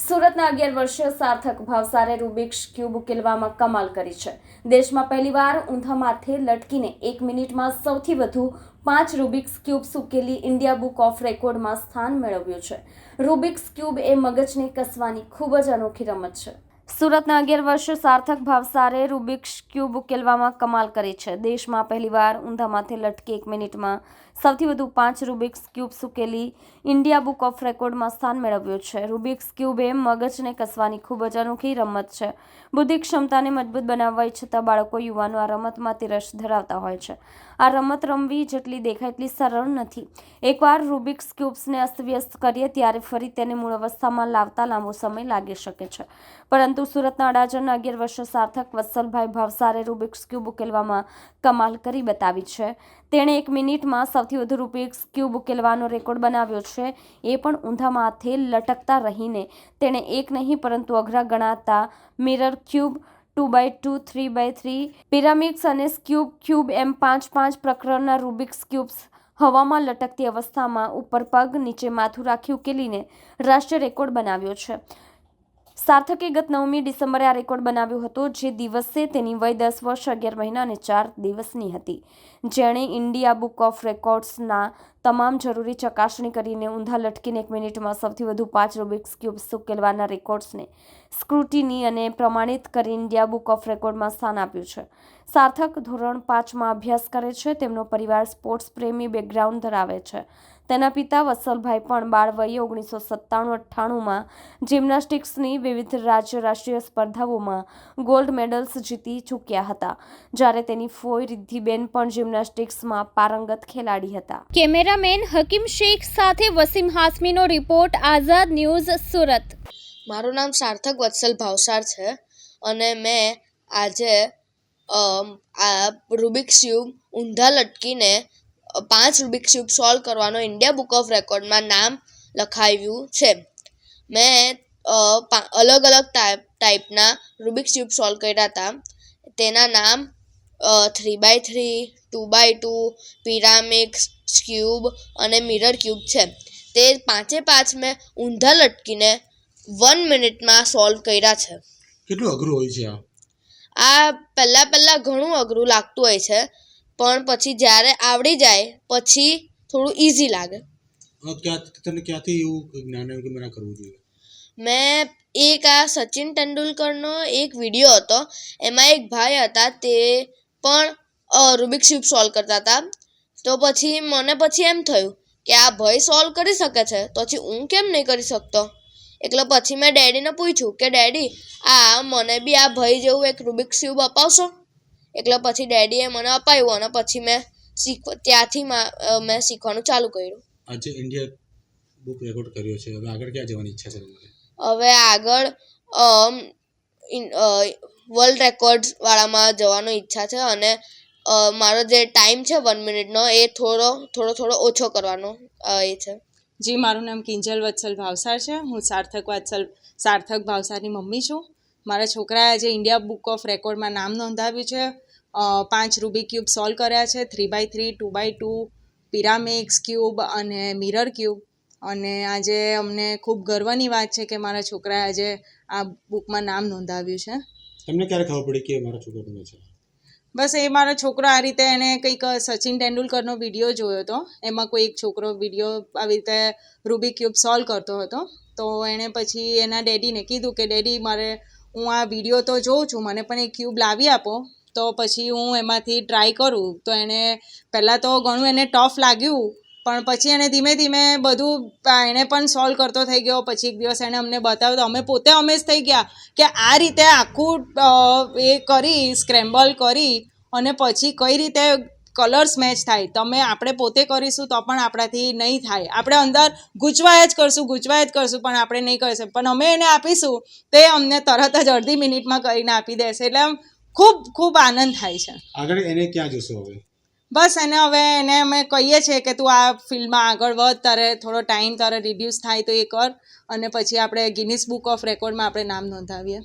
સુરતના અગિયાર વર્ષીય સાર્થક ભાવસારે રૂબિક્સ ક્યુબ ઉકેલવામાં કમાલ કરી છે. દેશમાં પહેલીવાર ઊંધા માથે લટકીને એક મિનિટમાં સૌથી વધુ પાંચ રૂબિક્સ ક્યુબ્સ ઉકેલી ઇન્ડિયા બુક ઓફ રેકોર્ડમાં સ્થાન મેળવ્યું છે. રૂબિક્સ ક્યુબ એ મગજને કસવાની ખૂબ જ અનોખી રમત છે. સુરતના અગિયાર વર્ષે સાર્થક ભાવસારે રૂબિક્સ ક્યુબ ઉકેલવામાં કમાલ કરી છે. દેશમાં પહેલીવાર ઊંધામાંથી માથે લટકી એક મિનિટમાં સૌથી વધુ પાંચ રૂબિક્સ ક્યુબ્સ ઉકેલી ઇન્ડિયા બુક ઓફ રેકોર્ડમાં સ્થાન મેળવ્યું છે. રૂબિક્સ ક્યુબ એ મગજને કસવાની ખૂબ જ અનોખી રમત છે. બુદ્ધિ ક્ષમતાને મજબૂત બનાવવા ઈચ્છતા બાળકો યુવાનો આ રમતમાંથી રસ ધરાવતા હોય છે. આ રમત રમવી જેટલી દેખાય એટલી સરળ નથી. એકવાર રૂબિક્સ ક્યુબ્સને અસ્તવ્યસ્ત કરીએ ત્યારે ફરી તેને મૂળ અવસ્થામાં લાવતા લાંબો સમય લાગી શકે છે. પરંતુ સુરતના અડાજણના અગિયાર વર્ષ સાર્થક વત્સલભાઈ ભાવસારે રૂબિક્સ ક્યુબ ઉકેલવામાં કમાલ કરી બતાવી છે. તેણે એક મિનિટમાં સૌથી વધુ રૂબિક્સ ક્યુબ ઉકેલવાનો રેકોર્ડ બનાવ્યો છે. એ પણ ઊંધામાં હાથે લટકતા રહીને. તેણે એક નહીં, પરંતુ અઘરા ગણાતા mirror cube, two by two, three by three, pyramids અને સ્ક્યુબ ક્યુબ એમ પાંચ પાંચ પ્રકરણના રૂબિક્સ ક્યુબ્સ હવામાં લટકતી અવસ્થામાં ઉપર પગ નીચે માથું રાખી ઉકેલીને રાષ્ટ્રીય રેકોર્ડ બનાવ્યો છે. સાર્થકે ગત નવમી ડિસેમ્બરે આ રેકોર્ડ બનાવ્યો હતો, જે દિવસે તેની વય દસ વર્ષ, અગિયાર મહિના અને ચાર દિવસની હતી. જેણે ઇન્ડિયા બુક ઓફ રેકોર્ડ્સના તમામ જરૂરી ચકાસણી કરીને ઊંધા લટકીને એક મિનિટમાં સૌથી વધુ પાંચ રૂબિક્સ ક્યુબ્સ ઉકેલવાના રેકોર્ડ્સને સ્ક્રુટિની અને પ્રમાણિત કરી ઇન્ડિયા બુક ઓફ રેકોર્ડમાં સ્થાન આપ્યું છે. સાર્થક ધોરણ પાંચમાં અભ્યાસ કરે છે, તેમનો પરિવાર સ્પોર્ટ્સ પ્રેમી બેકગ્રાઉન્ડ ધરાવે છે. તેના પિતા વત્સલભાઈ પણ બાળ વયે ઓગણીસો સત્તાણું અઠ્ઠાણુંમાં જિમ્નાસ્ટિક્સની વિવિધ રાજ્ય રાષ્ટ્રીય સ્પર્ધાઓમાં ગોલ્ડ મેડલ્સ જીતી ચૂક્યા હતા, જ્યારે તેની ફોઈ રિદ્ધિબેન પણ જિમ્નાસ્ટિક્સમાં પારંગત ખેલાડી હતા. કેમેરામેન હકીમ શેખ સાથે વસીમ હાસમીનો રિપોર્ટ, આઝાદ ન્યૂઝ, સુરત. મારું નામ સાર્થક વત્સલ ભાવસાર છે અને મેં આજે આ રૂબિક્સ ક્યુબ ઊંધા લટકીને પાંચ રૂબિક ક્યુબ સોલ્વ કરવાનો ઇન્ડિયા બુક ઓફ રેકોર્ડમાં નામ લખાવ્યું છે. મેં અલગ અલગ ટાઈપ ટાઈપના રૂબિક ક્યુબ સોલ્વ કર્યા હતા તેના નામ three by three two by two pyraminx cube અને મિરર ક્યુબ છે. તે પાંચે પાંચ મેં ઊંધા લટકીને વન મિનિટમાં સોલ્વ કર્યા છે. કેટલું અઘરું હોય છે આ? પહેલાં પહેલાં ઘણું અઘરું લાગતું હોય છે પણ પછી જ્યારે આવડી જાય પછી થોડું ઇઝી લાગે. તને ક્યાંથી એવું જ્ઞાન આવ્યું કે મારે કરવું જોઈએ? મેં એક આ સચિન તેંડુલકરનો એક વીડિયો હતો એમાં એક ભાઈ હતા તે પણ રૂબિક ક્યુબ સોલ્વ કરતા હતા. તો પછી મને પછી એમ થયું કે આ ભાઈ સોલ્વ કરી શકે છે તો પછી હું કેમ નહીં કરી શકતો? એટલે પછી મેં ડેડીને પૂછ્યું કે ડેડી આ મને બી આ ભાઈ જેવું એક રૂબિક ક્યુબ અપાવશો? એટલે પછી ડેડીએ મને અપાવ્યું અને પછી મેં શીખ ત્યાંથી મેં શીખવાનું ચાલુ કર્યું. આજે ઇન્ડિયા બુક રેકોર્ડ કર્યો છે. હવે આગળ ક્યાં જવાની ઈચ્છા છે તમારે? હવે આગળ વર્લ્ડ રેકોર્ડ્સવાળામાં જવાનો ઈચ્છા છે અને મારો જે ટાઈમ છે વન મિનિટનો એ થોડો થોડો થોડો ઓછો કરવાનો એ છે. જી, મારું નામ કિંજલ વત્સલ ભાવસાર છે. હું સાર્થક વત્સલ, સાર્થક ભાવસારની મમ્મી છું. મારા છોકરાએ આજે ઇન્ડિયા બુક ઓફ રેકોર્ડમાં નામ નોંધાવ્યું છે. પાંચ રૂબી ક્યુબ સોલ્વ કર્યા છે. Three by three two by two pyraminx cube અને મિરર ક્યુબ અને આજે અમને ખૂબ ગર્વની વાત છે કે મારા છોકરાએ આજે આ બુકમાં નામ નોંધાવ્યું છે. તમને ક્યારે ખબર પડી કે મારો છોકરો બને છે? બસ એ મારો છોકરો આ રીતે એને કંઈક સચિન તેંડુલકરનો વીડિયો જોયો હતો. એમાં કોઈ એક છોકરો વીડિયો આવી રીતે રૂબી ક્યુબ સોલ્વ કરતો હતો. તો એણે પછી એના ડેડીને કીધું કે ડેડી મારે હું આ વીડિયો તો જોઉં છું મને પણ એ ક્યુબ લાવી આપો. તો પછી હું એમાંથી ટ્રાય કરું. તો એણે પહેલાં તો ઘણું એને ટફ લાગ્યું પણ પછી એને ધીમે ધીમે બધું એને પણ સોલ્વ કરતો થઈ ગયો. પછી એક દિવસ એણે અમને બતાવ્યું અમે પોતે અમેઝ થઈ ગયા કે આ રીતે આખું એ કરી સ્ક્રેમ્બલ કરી અને પછી કઈ રીતે કલર્સ મેચ થાય. તમે આપણે પોતે કરીશું તો પણ આપણાથી નહીં થાય. આપણે અંદર ગૂંચવાય જ કરશું, ગૂંચવાય જ કરશું, પણ આપણે નહીં કરીશું પણ અમે એને આપીશું, તે અમને તરત જ અડધી મિનિટમાં કરીને આપી દેશે. એટલે આમ ખૂબ ખૂબ આનંદ થાય છે. આગળ એને ક્યાં જોશું હવે? બસ એને હવે એને અમે કહીએ છીએ કે તું આ ફિલ્ડમાં આગળ વધ, તારે થોડો ટાઈમ તારે રિડ્યુસ થાય તો એ કર અને પછી આપણે ગિનિસ બુક ઓફ રેકોર્ડમાં આપણે નામ નોંધાવીએ.